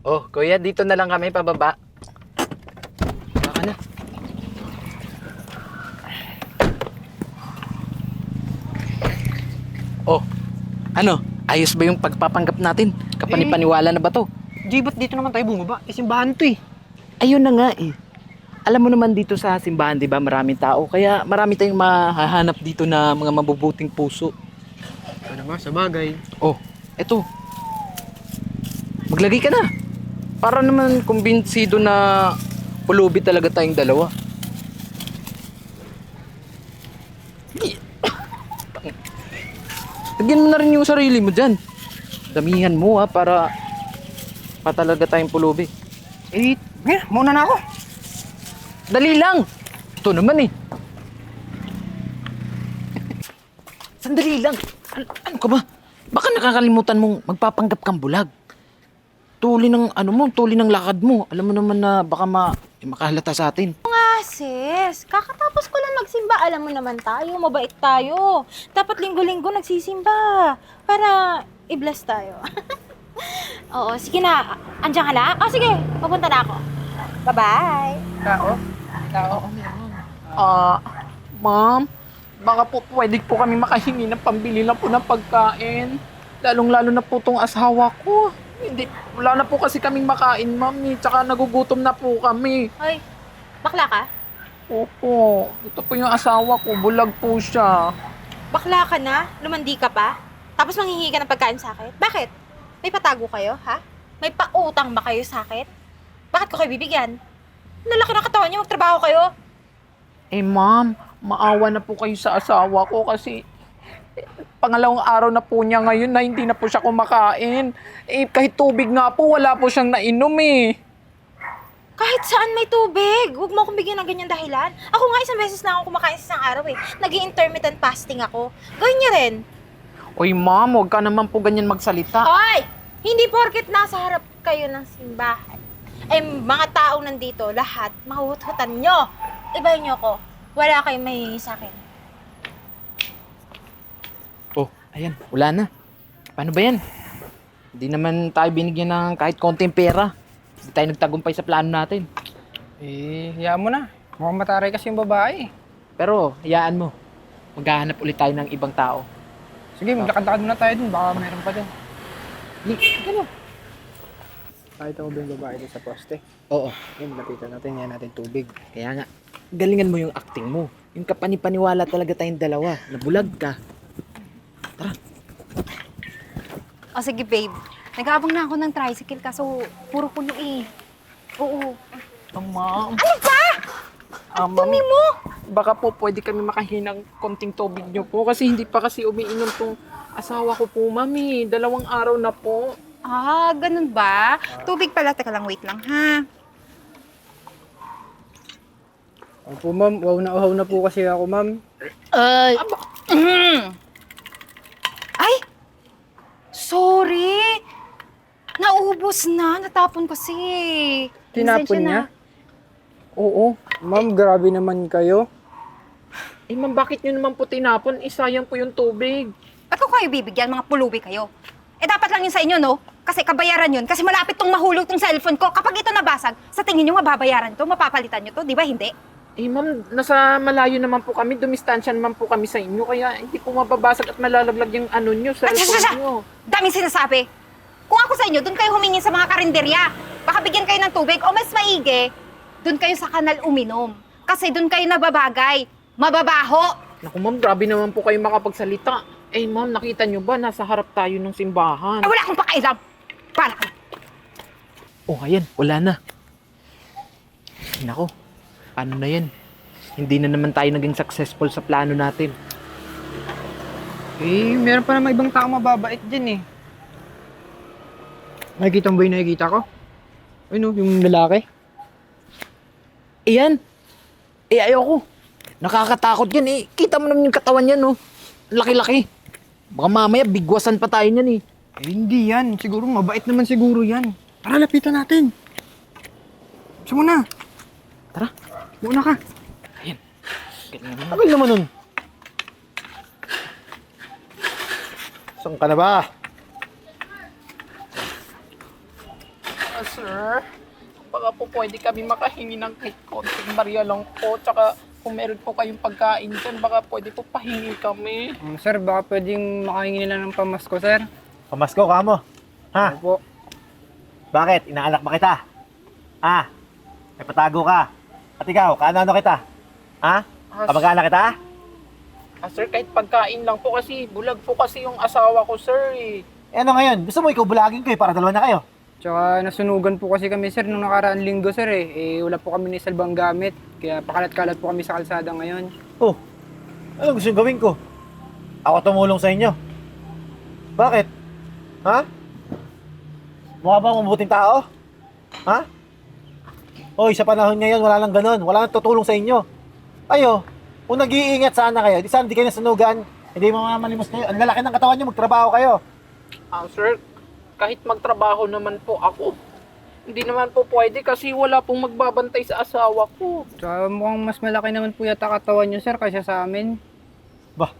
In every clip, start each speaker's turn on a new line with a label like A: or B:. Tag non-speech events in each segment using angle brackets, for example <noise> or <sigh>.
A: Oh, kuya, dito na lang kami pababa. Baka na. Oh, ano? Ayos ba yung pagpapanggap natin? Kapanipaniwala na ba to?
B: Di ba't dito naman tayo bumaba? Eh, simbahan to eh.
A: Ayun na nga eh. Alam mo naman dito sa simbahan, di ba, maraming tao. Kaya marami tayong mahahanap dito na mga mabubuting puso.
B: Ano nga, sa bagay.
A: Oh, eto. Maglagay ka na. Para naman kumbinsido na pulubi talaga tayong dalawa. Lagyan mo na rin yung sarili mo dyan. Damihan mo ha, para pa talaga tayong pulubi.
B: Eh, eh, mauna na ako.
A: Dali lang! Ito naman eh. Sandali lang. Ano, ano ka ba? Baka nakakalimutan mong magpapanggap kang bulag. Tuli ng ano mo, tuli ng lakad mo. Alam mo naman na baka ma eh, makahalata sa atin.
C: Ah, sis, kakatapos ko lang magsimba. Alam mo naman tayo, mabait tayo. Dapat linggo-linggo nagsisimba para i-bless tayo. <laughs> Oo, sige na. Andiyan ka na? O sige, papunta na ako. Bye-bye.
B: Tao? Tao?
A: Ah, ma'am, baka po pwede po kami makahingi ng pambili lang po ng pagkain. Lalong-lalo na po tong asawa ko. Hindi, wala na po kasi kaming makain, ma'am. eh. Tsaka nagugutom na po kami.
C: Hoy, bakla ka?
A: Opo, ito po yung asawa ko. Bulag po siya.
C: Bakla ka na? Lumandi ka pa? Tapos manghihingi ka ng pagkain sa akin? Bakit? May patago kayo, ha? May pautang ba kayo sa akin? Bakit ko kayo bibigyan? Lalaki na katawan niyo, magtrabaho kayo.
A: Eh, ma'am, maawa na po kayo sa asawa ko kasi pangalawang araw na po niya ngayon na hindi na po siya kumakain. Eh, kahit tubig nga po, wala po siyang nainom eh.
C: Kahit saan may tubig. Huwag mo akong bigyan ng ganyan dahilan. Ako nga isang beses na ako kumakain sa isang araw eh. nag intermittent fasting ako. Gawin niyo rin.
A: Oy, ma'am, huwag ka naman po ganyan magsalita.
C: Hoy! Hindi porket nasa harap kayo ng simbahan. Eh, mga taong nandito, lahat, mahuhutan nyo. Ibahin nyo ko. Wala kayong may sa akin.
A: Oh, ayan, wala na. Paano ba yan? Hindi naman tayo binigyan ng kahit konting pera. Hindi tayo nagtagumpay sa plano natin.
B: Eh, hayaan mo na. Mukhang mataray kasi yung babae.
A: Pero, hayaan mo. Maghahanap ulit tayo ng ibang tao.
B: Sige, maglakad-lakad muna tayo dun. Baka meron pa dun.
A: Ano?
B: Kahit ako ba yung babae dun sa poste?
A: Oo,
B: Yun, lapitan natin. Yan natin tubig.
A: kaya nga. Galingan mo yung acting mo. Yung kapanipaniwala talaga tayong dalawa. Nabulag ka.
D: O sige, babe. Nag-aabang na ako ng tricycle kaso puro puno eh. Oo.
A: Ang ma'am. Ano ba? Ah, ma'am,
D: mo!
A: baka po pwede kami makahinang konting tubig niyo po kasi hindi pa kasi umiinom tong asawa ko po, mami. Dalawang araw na po.
D: Ah, ganun ba? Tubig pala. Teka lang, wait lang ha.
B: Opo, ma'am. Wow na uhaw na po kasi ako, ma'am.
D: Ay! Ay! Sorry! Naubos na. Natapon kasi.
B: Tinapon
D: Pasensya
B: niya?
D: na.
A: Oo.
B: Ma'am, grabe naman kayo.
A: Eh, ma'am, bakit nyo naman po tinapon? Eh, sayang po yung tubig.
D: Ba't ko kayo bibigyan? Mga pulubi kayo. Eh, dapat lang yun sa inyo, no? Kasi kabayaran yun. Kasi malapit tong mahulog tong cellphone ko. Kapag ito nabasag, sa tingin nyo mababayaran to, mapapalitan nyo to. Di ba hindi?
A: Eh, ma'am, nasa malayo naman po kami. Dumistansya naman po kami sa inyo. Kaya hindi po mababasag at malalaglag yung ano nyo, cellphone nyo.
D: Daming sinasabi. Kung ako sa inyo, doon kayo humingi sa mga karinderya. Baka bigyan kayo ng tubig. O mas maigi, doon kayo sa kanal uminom. Kasi doon kayo nababagay. Mababaho.
A: Naku, ma'am, grabe naman po kayo makapagsalita. Eh, ma'am, nakita nyo ba? Nasa harap tayo ng simbahan.
D: Ay, wala akong pakailam. Para.
A: Oh, ayan, wala na. Nako, paano na yan? Hindi na naman tayo naging successful sa plano natin.
B: Eh, meron pa naman ibang tao mababait dyan eh. Nakikita mo ba yung nakikita ko? Ano, yung lalaki?
A: Iyan. Eh, ayoko. Nakakatakot yan eh. Kita mo naman yung katawan yan, oh. Laki-laki. Baka mamaya bigwasan pa tayo niyan eh.
B: Eh, hindi yan. Siguro mabait naman siguro yan. Tara, lapitan natin. Gusto mo na.
A: Tara.
B: Muna ka.
A: Ganyan naman.
E: Tagal naman nun. Saan ka na ba?
A: Ah, sir, baka po pwede kami makahingi ng kahit konting barya lang po. Tsaka kung meron po kayong pagkain dyan, baka pwede po pahingi kami.
B: Um, sir, baka pwedeng makahingi nila ng pamasko, sir.
F: Pamasko ka mo. Ha?
B: Opo.
F: Bakit? Inaanak ba kita? Ha? May patago ka. At ikaw, kaano-ano kita? Ha? Kamag-anak kita?
A: ah, sir, kahit pagkain lang po kasi, bulag po kasi yung asawa ko, sir. Eh.
F: Eh ano ngayon? Gusto mo ikaw bulagin ko eh, para dalawa na kayo.
B: Tsaka nasunugan po kasi kami, sir, nung nakaraan linggo, sir, eh. eh wala po kami ni salbang gamit. Kaya pakalat-kalat po kami sa kalsada ngayon.
F: Oh, ano gusto yung gawin ko? Ako tumulong sa inyo. Bakit? Ha? Mukha ba akong mabuting tao? Ha? Hoy, sa panahon ngayon, wala nang ganun. Wala nang tutulong sa inyo. Ayo, kung nag-iingat sana kayo, di sana di kayo nasunugan, hindi mamamalimos kayo. Ang lalaki ng katawan nyo, magtrabaho kayo.
A: Ah, sir, kahit magtrabaho naman po ako, hindi naman po pwede kasi wala pong magbabantay sa asawa ko.
B: Tsaka mukhang mas malaki naman po yata katawan nyo, sir, kaysa sa amin.
F: Bah,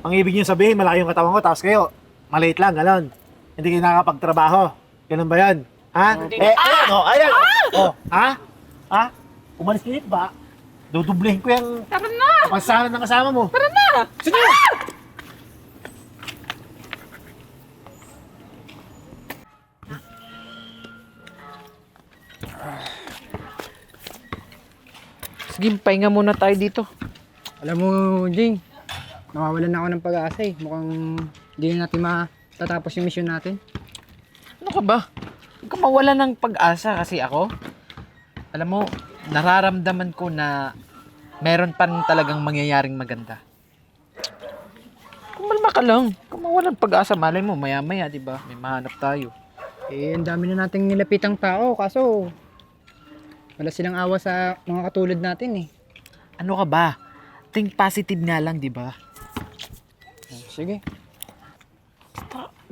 F: ang ibig nyo sabihin, malaki yung katawan ko, tapos kayo, maliit lang, ganon. Hindi kayo nakakapagtrabaho. Ganun ba yan? Ha?
A: Hindi.
F: Eh, ayan, oh, ayan. Oh, ha? Ha? Umalis ka dito ba? Dudublehin ko yung
A: Tara na!
F: kapasanan ng kasama mo.
A: Tara na!
F: Sige!
A: Sige, pahinga muna tayo dito.
B: Alam mo, Jing, nawawalan na ako ng pag-asa eh. Mukhang hindi na natin matatapos yung mission natin.
A: Ano ka ba? Ka mawala ng pag-asa kasi ako. Alam mo, nararamdaman ko na meron pa rin talagang mangyayaring maganda. Kumalma ka lang. Kung mawalan pag-asa, malay mo, maya-maya, di ba? May mahanap tayo.
B: Eh, ang dami na nating nilapitang tao, kaso wala silang awa sa mga katulad natin eh.
A: Ano ka ba? Think positive nga lang, di ba?
B: Sige.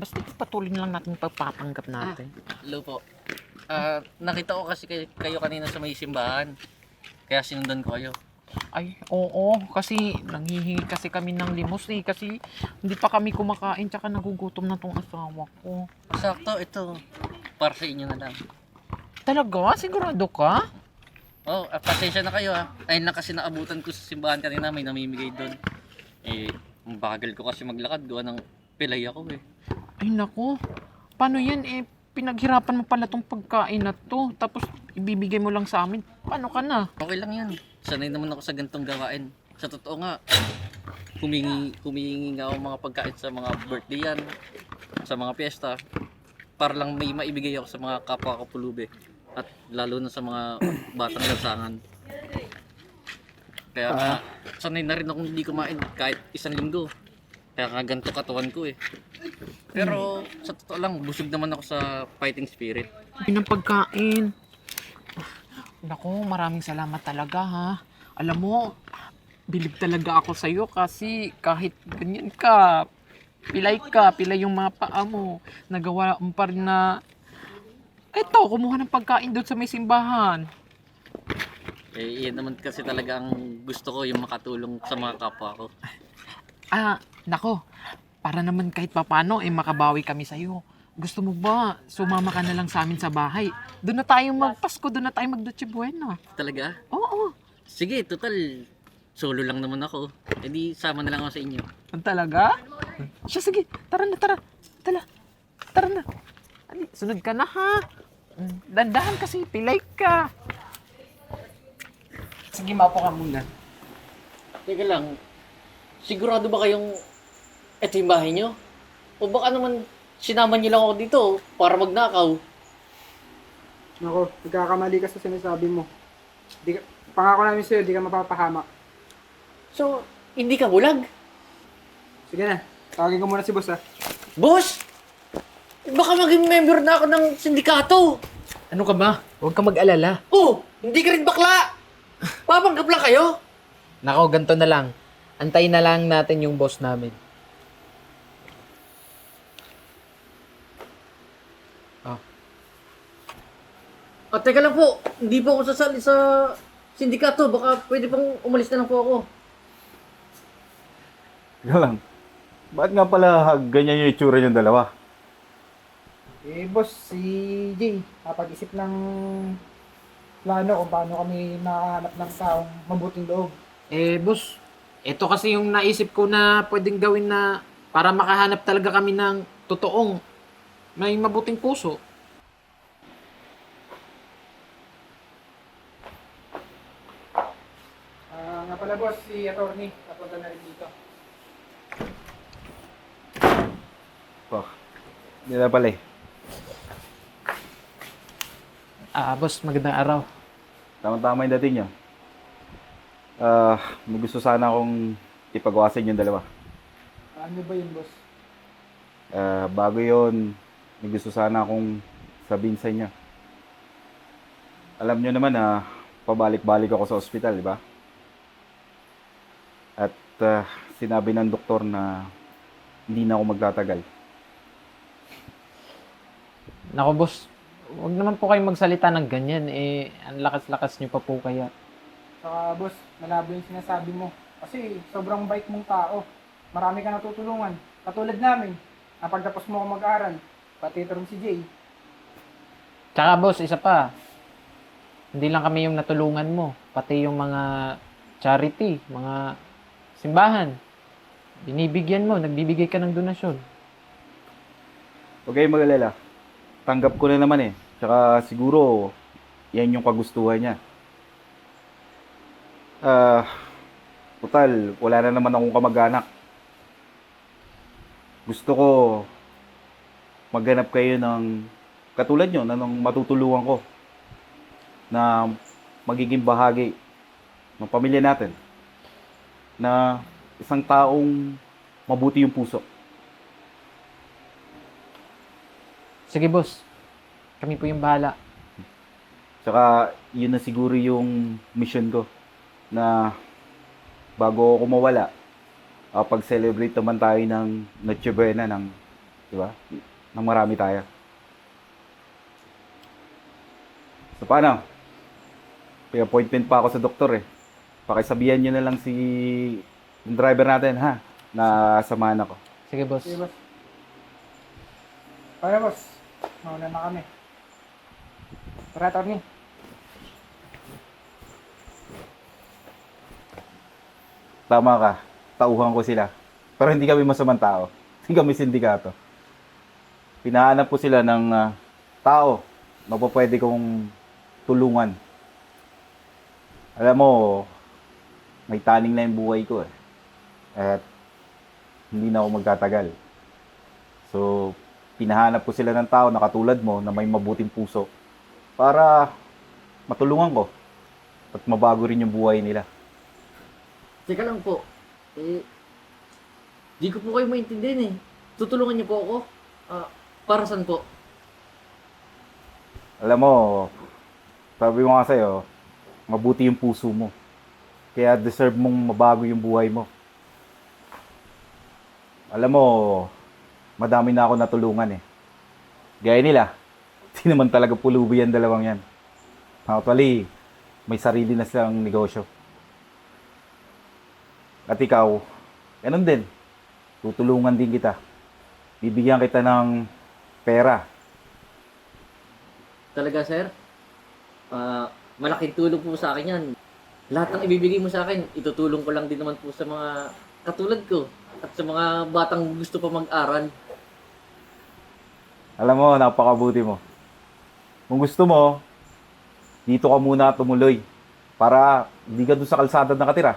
A: Basta, patuloy na lang natin pagpapanggap natin.
G: Hello po. Ah, nakita ko kasi kayo, kayo kanina sa may simbahan. Kaya sinundan ko kayo.
A: Ay, oo, kasi nanghihingi kasi kami ng limos eh, kasi hindi pa kami kumakain, tsaka nagugutom na tong asawa ko.
G: Sakto, ito. Para sa inyo na lang.
A: Talaga? Sigurado ka?
G: Oh, ah, pasensya na kayo ha. Ayun lang kasi naabutan ko sa simbahan kanina, may namimigay doon. Eh, ang bagal ko kasi maglakad. Gawa ng pilay ako eh.
A: Ay nako, paano yan eh? Pinaghirapan mo pala tong pagkain na to, tapos ibibigay mo lang sa amin. Paano ka na?
G: Okay lang yan. Sanay naman ako sa gantong gawain. Sa totoo nga, humingi, humingi nga ako mga pagkain sa mga birthday yan, sa mga piyesta, para lang may maibigay ako sa mga kapwa ko pulube. At lalo na sa mga <clears throat> batang lansangan. Kaya nga, sanay na rin akong hindi kumain kahit isang linggo. Kaya nga ganito katawan ko eh. Pero sa totoo lang, busog naman ako sa fighting spirit.
A: Ang pagkain. Nako, maraming salamat talaga ha. Alam mo, bilib talaga ako sa'yo kasi kahit ganyan ka, pilay ka, pilay yung mga paa mo, nagawa mo pa rin na, eto, kumuha ng pagkain doon sa may simbahan.
G: Eh, yan naman kasi talaga ang gusto ko, yung makatulong sa mga kapwa ko.
A: Ah, nako, para naman kahit papano, eh makabawi kami sa'yo. Gusto mo ba, sumama ka na lang sa amin sa bahay? Doon na tayo magpasko, doon na tayo magdutse buena.
G: Talaga?
A: Oo,
G: Sige, total, solo lang naman ako. E di, sama na lang ako sa inyo.
A: Ang talaga? Siya, sige. Tara na, tara. Tara. Tara na. Ali, sunod ka na, ha? Mm, Dandahan kasi, pilay ka. Sige, mapo ka muna.
G: Teka lang, sigurado ba kayong ito yung bahay nyo? O baka naman sinama niyo lang ako dito para magnakaw?
B: Nako, nagkakamali ka sa sinasabi mo. Di ka, pangako namin sa'yo, di ka mapapahama.
G: So, hindi ka bulag?
B: Sige na, tawagin ko muna si boss ha.
G: Boss! Baka maging member na ako ng sindikato.
A: Ano ka ba? Huwag ka mag-alala.
G: Oh, hindi ka rin bakla! Papanggap lang kayo?
A: Nako, ganito na lang. Antayin na lang natin yung boss namin.
G: O, teka lang po, hindi po ako sasali sa sindikato. Baka pwede pang umalis na lang po ako.
E: Teka lang. Ba't nga pala ganyan yung itsura yung dalawa?
B: Eh, boss, si Jay, napag-isip ng plano kung paano kami makahanap ng taong mabuting loob.
A: Eh, boss, ito kasi yung naisip ko na pwedeng gawin na para makahanap talaga kami ng totoong may mabuting puso.
B: Ah, nga pala boss, si attorney, napunta na rin dito.
E: Oh, hindi na pala eh.
A: Ah, boss, magandang araw.
E: Tama-tama yung dating nyo. Ah, may gusto sana akong ipagawasan yung dalawa.
B: Ano ba yun, boss?
E: Ah, bago yon may gusto sana akong sabihin sa inyo. Alam nyo naman na pabalik-balik ako sa ospital, di ba? At ah, sinabi ng doktor na hindi na ako magtatagal.
A: Nako, boss, wag naman po kayong magsalita ng ganyan. Eh, ang lakas-lakas niyo pa po kaya.
B: Saka boss, malabo yung sinasabi mo. Kasi sobrang bait mong tao. Marami ka natutulungan. Katulad namin, napagtapos mo ako mag-aral. Pati ito rin si Jay.
A: Tsaka, boss, isa pa. Hindi lang kami yung natulungan mo. Pati yung mga charity, mga simbahan. Binibigyan mo, nagbibigay ka ng donasyon.
E: Huwag kayong mag-alala. Tanggap ko na naman eh. Tsaka siguro, yan yung kagustuhan niya. Ah, total, wala na naman akong kamag-anak. Gusto ko maghanap kayo ng katulad nyo na nung matutulungan ko na magiging bahagi ng pamilya natin na isang taong mabuti yung puso.
A: Sige, boss. Kami po yung bahala.
E: Tsaka, yun na siguro yung mission ko. Na bago ako mawala, uh, pag-celebrate naman tayo ng Noche Buena ng, di ba? Ng marami tayo. So, paano? May appointment pa ako sa doktor eh. Pakisabihan nyo na lang si yung driver natin ha, na samahan ako.
A: Sige, boss.
B: Sige, boss. Kaya, boss. Mauna na kami. Tara, attorney.
E: Tama ka. Tauhan ko sila. Pero hindi kami masamang tao. Hindi kami sindikato. Pinahanap ko sila ng ah, tao na pwede kong tulungan. Alam mo, may taning na yung buhay ko eh. At hindi na ako magtatagal. So, pinahanap ko sila ng tao na katulad mo na may mabuting puso para matulungan ko at mabago rin yung buhay nila.
G: Teka lang po. Eh, di ko po kayo maintindihan eh. Tutulungan niyo po ako? Ah, para saan po?
E: Alam mo, sabi ko nga sa'yo, mabuti yung puso mo. Kaya deserve mong mabago yung buhay mo. Alam mo, madami na ako natulungan eh. Gaya nila, <laughs> di naman talaga pulubi yan dalawang yan. Actually, may sarili na silang negosyo. At ikaw, ganun din. Tutulungan din kita. Bibigyan kita ng pera.
G: Talaga, sir? Ah, malaking tulong po sa akin yan. Lahat ng ibibigay mo sa akin, itutulong ko lang din naman po sa mga katulad ko at sa mga batang gusto pa mag-aral.
E: Alam mo, napakabuti mo. Kung gusto mo, dito ka muna tumuloy. Para hindi ka doon sa kalsada nakatira.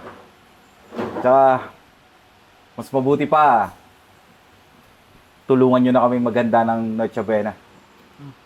E: Tsaka, mas mabuti pa, tulungan nyo na kami maganda ng Noche Buena.